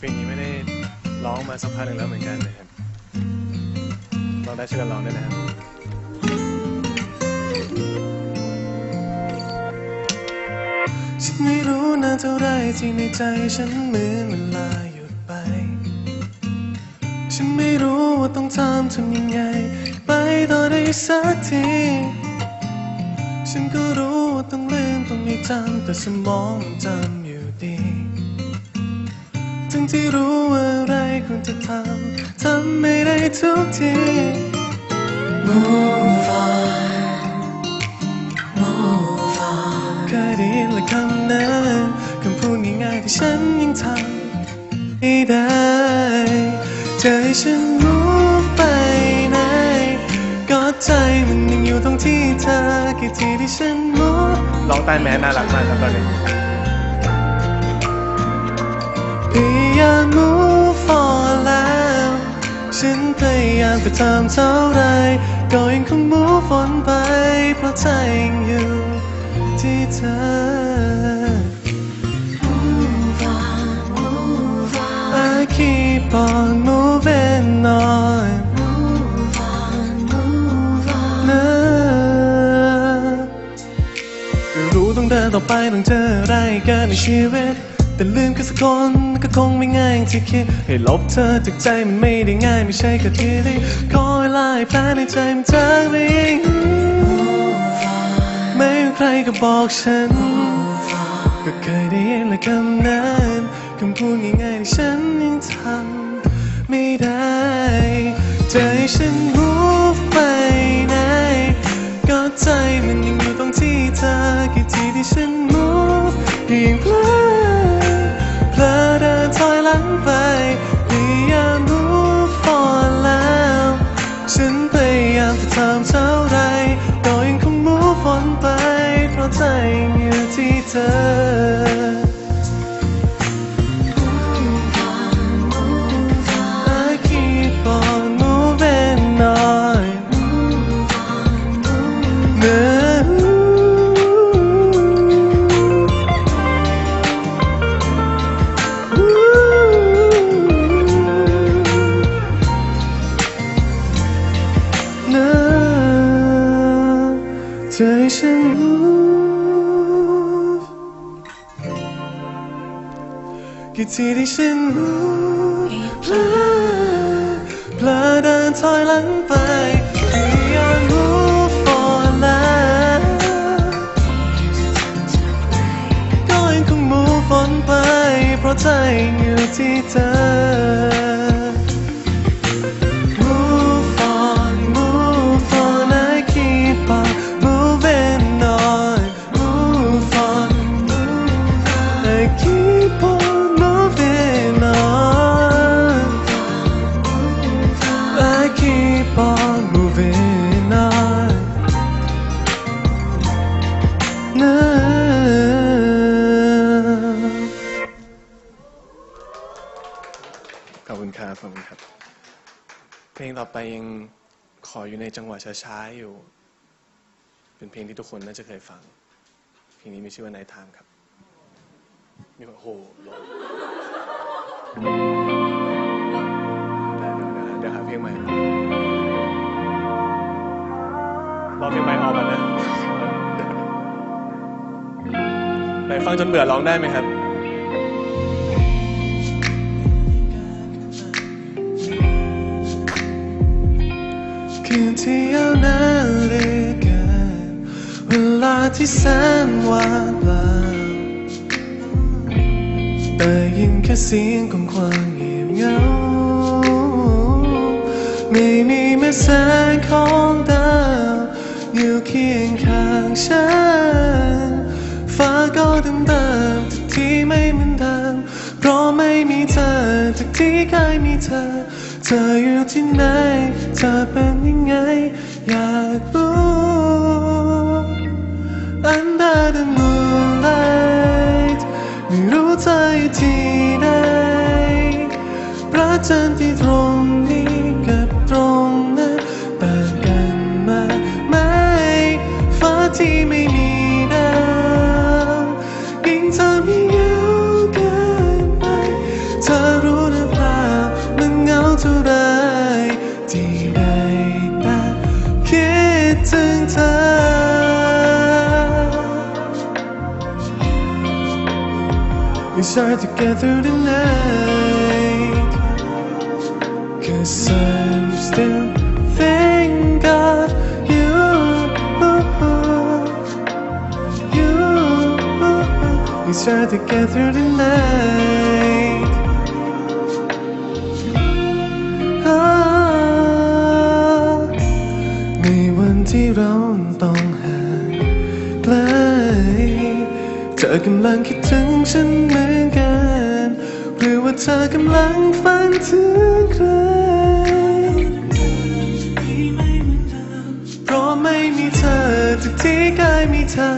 เพลงนี้ไม่ได้ร้องมาสักพักหนึ่งแล้วเหมือนกันนะครับลองได้ช่วยกันร้องด้วยนะครับฉันไม่รู้นานเท่าไรที่ในใจฉันเหมือนเวลาหยุดไป ฉันไม่รู้ว่าต้องทำทำยังไง ไปต่อได้สักที ฉันก็รู้ว่าต้องลืมต้องไม่จำแต่สมองมันจำอยู่ดี ทั้งที่รู้ว่าอะไรควรจะทำทำไม่ได้ทุกที Move on Move on เคยได้ยินละคำนั้นคำพูดง่ายๆที่ฉันยังทำไม่ได้จะให้ฉัน move ไปไหนก็ใจมันยังอยู่ตรงที่เธอกี่ทีที่ฉัน move ร้องใต้แม้น่ารักมากครับตอนนี้ พยายาม move on แล้ว ฉันพยายามจะทำเท่าไรก็ยังคง move on ไป เพราะใจยังอยู่ที่เธอ Move on, move on, I keep on moving on move on, move on. นะก็รู้ต้องเดินต่อไปต้องเจออะไรกันในชีวิต แต่ลืมแค่สักคนก็คงไม่ง่ายอย่างที่คิด ให้ลบเธอจากใจมันไม่ได้ง่ายไม่ใช่แค่ที่ได้ขอเวลาให้แผลในใจมันจางไปเองไม่มีใครก็บอกฉัน ก็เคยได้ยินและคำนั้นคำพูดง่ายๆที่ฉันยังทำไม่ได้จะให้ฉัน move ไปไหน ใจมันยังอยู่ตรงที่เธอกี่ทีที่ฉัน move ก็ยังเพลอเพลอเดินถอยหลังไปพยายาม move on แล้ว ฉันพยายามจะทำเท่าไรก็ยังคง move on ไป เพราะใจยังอยู่ที่เธอ กี่ทีที่ ยังขออยู่ในจังหวะช้าๆอยู่ เป็นเพลงที่ทุกคนน่าจะเคยฟัง เพลงนี้มีชื่อว่า Night Time ครับ มีคนโอ้โหรองเดี๋ยวเดี๋ยวเดี๋ยวหาเพลงใหม่รอเพลงใหม่ออกก่อนนะ ไหนฟังจนเบื่อร้องได้ไหมครับ ที่ยาวนานเหลือเกินเวลาที่แสนว่างเปล่าแต่ยินแค่เสียงของความเงียบเหงาไม่มีแม้แสงของดาวอยู่เคียงข้างฉันฟ้าก็ดำดำทุกที่ไม่เหมือนเดิมเพราะไม่มีเธอทุกที่เคยมีเธอ ธออยู่ที่ไหน เธอเป็นยังไง อยากรู้ Under the moonlight ไม่รู้เธออยู่ที่ไหนพระจันทร์ที่ตรงนี้ us are together tonight. Cause I'm still thank God you, you, we are together tonight. ธอกำลังคิดถึงฉันเหมือนกัน หรือว่าเธอกำลังฝันถึงใครเพราะไม่มีเธอทุกที่กายมีเธอ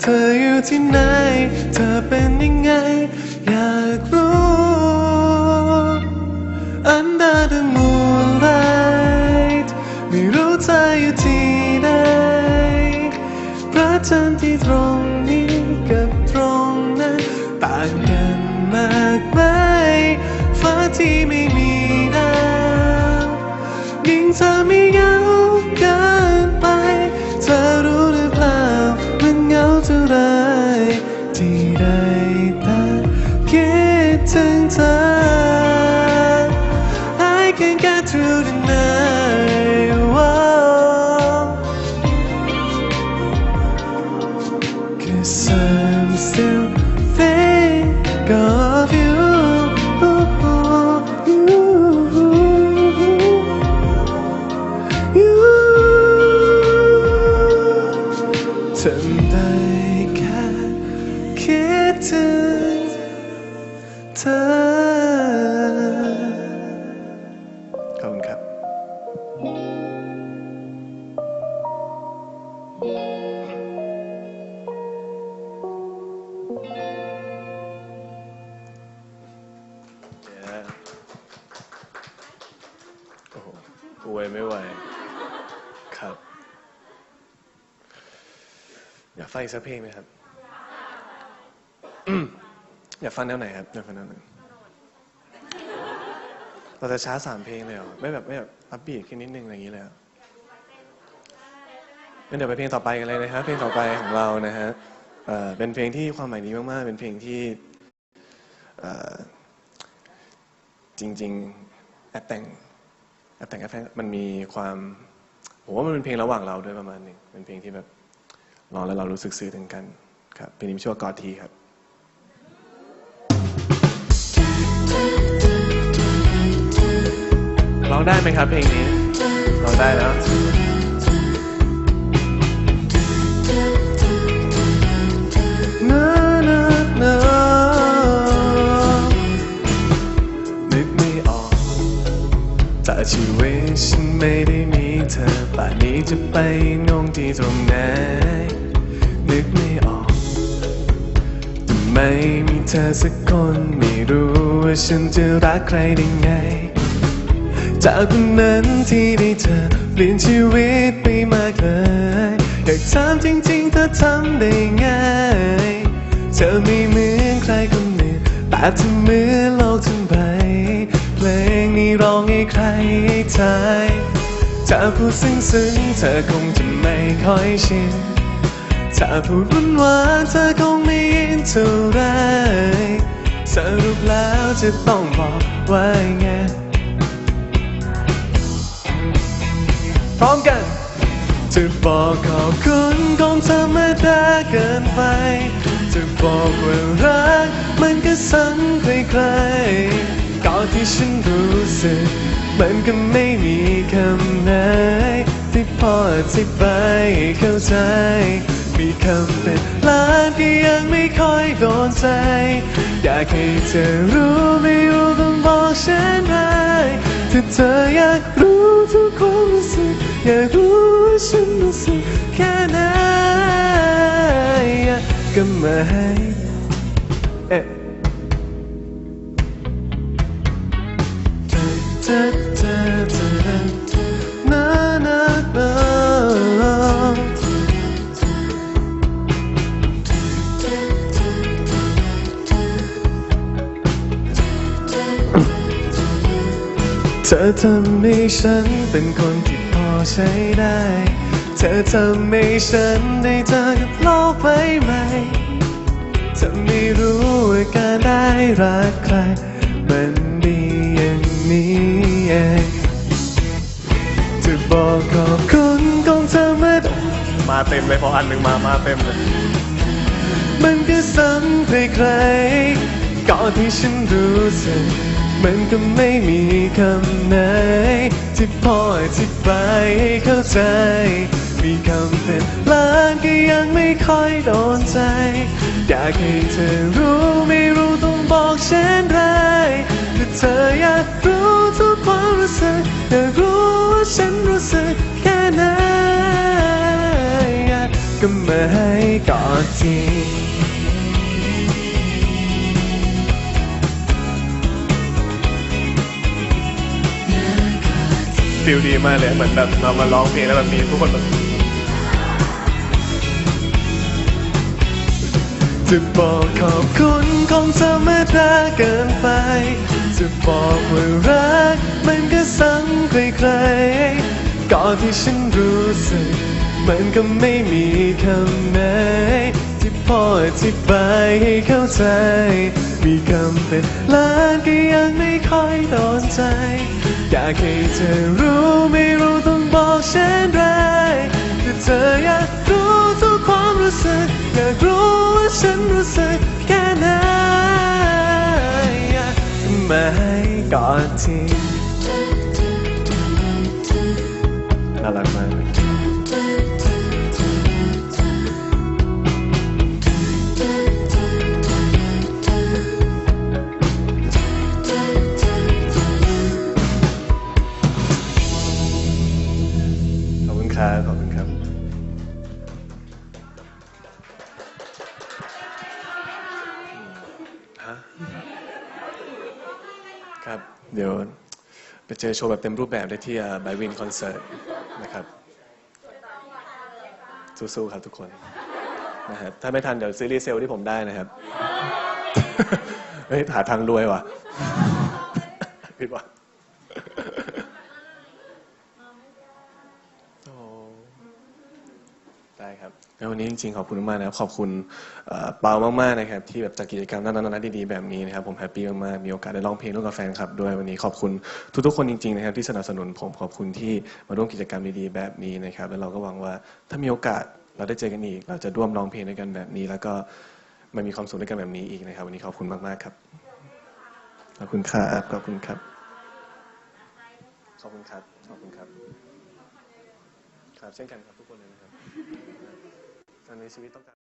เธออยู่ที่ไหน เธอเป็นยังไง ฟ้ ฟังอีกสักเพลงไหมครับอืมอยากฟังแนวไหนครับอยากฟังแนวไหนเราจะช้าสามเพลงเลยเหรอไม่แบบไม่แบบอัพบีทขึ้นนิดนึงอะไรอย่างนี้เลยเหรองั้นเดี๋ยวไปเพลงต่อไปกันเลยนะครับเพลงต่อไปของเรานะฮะเอ่อเป็นเพลงที่ความหมายดีมากๆ เป็นเพลงที่เอ่อจริงๆแอบแต่งแอบแต่งแอบแต่งมันมีความผมว่ามันเป็นเพลงระหว่างเราด้วยประมาณหนึงเป็นเพลงที่แบบ ร้องแล้วเรารู้สึกสื่อถึงกันครับเพลงนี้มีชื่อว่ากอดทีครับร้องได้ไหมครับเพลงนี้ร้องได้แล้วแต่ชีวิตฉันไม่ได้มีเธอป่านนี้จะไปนงที่ตรงไหน นึกไม่ออกแต่ไมมีเธอสักคนไม่รู้ว่าฉันจะรักใครได้ไง จากวันนั้นที่ได้เธอเปลี่ยนชีวิตไปมากเลย อยากถามจริงๆเธอทำได้ไงเธอไม่เหมือนใครคนหนึ่งแต่เธอเหมือนโลกทั้งใบเพลงนี้ร้องให้ใครให้ทายถ้าพูดซึ้งๆเธอคงจะไม่ค่อยชิน ถ้าพูดหวานวานเธอคงไม่ยินเท่าไรสรุปแล้วจะต้องบอกว่าไง พร้อมกันจะบอกขอบคุณคงธรรมดาเกินไป จะบอกว่ารักมันก็สั่งใครๆก่อนที่ฉันรู้สึก มันก็ไม่มีคำไหนที่พออธิบายให้เข้าใจ มีคำเป็นล้านที่ยังไม่ค่อยโดนใจ อยากให้เธอรู้ไม่รู้ต้องบอกฉันไหมถ้าเธออยากรู้ทุกความรู้สึกอยากรู้ว่าฉันรู้สึกแค่ไหนก็มาให้ ธอทำให้ฉันเป็นคนที่พอใช้ได้ เธอทำให้ฉันได้เจอกับโลกใบใหม่เธอไม่รู้ว่าการได้รักใคร มันดีอย่างนี้เองจะบอกขอบคุณของเธอเมื่อมาเต็มเลยพออันหนึ่งมา มาเต็มเลย มันก็ซ้ำใครๆก่อนที่ฉันรู้สึก มันก็ไม่มีคำไหน ที่พออธิบายให้เข้าใจ มีคำเป็นล้านก็ยังไม่ค่อยโดนใจ อยากให้เธอรู้ไม่รู้ต้องบอกเช่นไรแต่เธออยากรู้ทุกความรู้สึกอยากรู้ว่าฉันรู้สึกแค่ไหนก็มาให้กอดที ฟิลดีมากเลยเหมือนแบบเรามาร้องเพลงแล้วแบบมีทุกคนแบบจะบอกขอบคุณของเธอเมื่อรักเกินไป จะบอกว่ารักมันก็ซ้ำใครๆก่อนที่ฉันรู้สึก มันก็ไม่มีคำไหนที่พออธิบายให้เข้าใจ มีคำเป็นล้านก็ยังไม่ค่อยโดนใจ อยากให้เธอรู้ไม่รู้ต้องบอกเช่นไรแต่เธออยากรู้ทุกความรู้สึก อยากรู้ว่าฉันรู้สึกแค่ไหนอยากมาให้กอดทีน่ารักมาก เจอโชว์แบบเต็มรูปแบบได้ที่บายวินคอนเสิร์ตนะครับสู้ๆครับทุกคนนะฮะถ้าไม่ทันเดี๋ยวซีรีส์เซลที่ผมได้นะครับเฮ้ยหาทางรวยว่ะผิดว่ะ แล้ววันนี้จริงๆขอบคุณมากนะครับขอบคุณเอ่อเปามากๆนะครับที่แบบจัดกิจกรรมน่ารักๆดีๆแบบนี้นะครับผมแฮปปี้มากๆมีโอกาสได้ร้องเพลงร่วมกับแฟนคลับด้วยวันนี้ขอบคุณทุกๆคนจริงๆนะครับที่สนับสนุนผมขอบคุณที่มาร่วมกิจกรรมดีๆแบบนี้นะครับแล้วเราก็หวังว่าถ้ามีโอกาสเราได้เจอกันอีก เราจะร่วมร้องเพลงด้วยกันแบบนี้ แล้วก็มันมีความสุขด้วยกันแบบนี้อีกนะครับ วันนี้ขอบคุณมากๆครับขอบคุณครับขอบคุณครับขอบคุณครับขอบคุณครับครับเช่นกันครับทุกคนเลยนะครับ ตอนมีชีวิตต้องการ